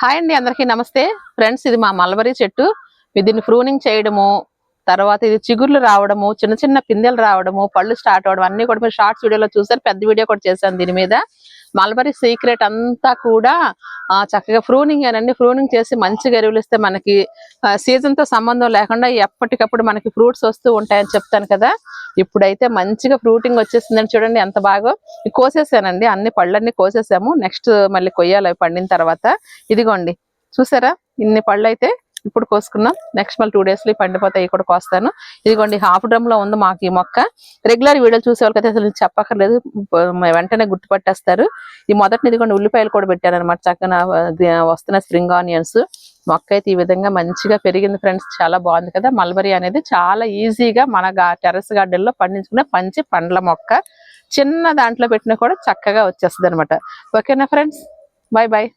Hi అండి అందరికీ నమస్తే. ఫ్రెండ్స్ ఇది మా మల్బరీ చెట్టు. దీన్ని ప్రూనింగ్ చేయడము తర్వాత ఇది చిగుర్లు రావడము చిన్న చిన్న పిందెలు రావడము పళ్ళు స్టార్ట్ అవడం అన్ని కూడా మీరు షార్ట్స్ వీడియోలో చూసారు. పెద్ద వీడియో కూడా చేశాను దీని మీద. మల్బరీ సీక్రెట్ అంతా కూడా చక్కగా ఫ్రూనింగ్ అనండి. ఫ్రూనింగ్ చేసి మంచిగా ఎరువులు ఇస్తే మనకి సీజన్తో సంబంధం లేకుండా ఎప్పటికప్పుడు మనకి ఫ్రూట్స్ వస్తూ ఉంటాయని చెప్తాను కదా. ఇప్పుడైతే మంచిగా ఫ్రూటింగ్ వచ్చేసిందని చూడండి ఎంత బాగా. కోసేసానండి. అన్ని పళ్ళన్నీ కోసేసాము. నెక్స్ట్ మళ్ళీ కొయ్యాలి పండిన తర్వాత. ఇదిగోండి. చూసారా? ఇన్ని పళ్ళు అయితే ఇప్పుడు కోసుకున్నాం. నెక్స్ట్ మళ్ళీ టూ డేస్లో పండిపోతాయి ఇవి కూడా కోస్తాను. ఇదిగోండి హాఫ్ డ్రమ్లో ఉంది మాకు ఈ మొక్క. రెగ్యులర్ వీడియోలు చూసే వాళ్ళకైతే అసలు చెప్పక్కర్లేదు. వెంటనే గుర్తుపట్టేస్తారు. ఈ మొదటి ఇదిగోండి ఉల్లిపాయలు కూడా పెట్టాను అనమాట చక్కగా వస్తున్న స్ప్రింగ్ ఆనియన్స్ మొక్క అయితే ఈ విధంగా మంచిగా పెరిగింది ఫ్రెండ్స్ చాలా బాగుంది కదా. మల్బరీ అనేది చాలా ఈజీగా మన టెర్రస్ గార్డెన్లో పండించుకునే పంచి పండ్ల మొక్క. చిన్న దాంట్లో పెట్టినా కూడా చక్కగా వచ్చేస్తుంది అనమాట ఓకేనా ఫ్రెండ్స్ బాయ్ బాయ్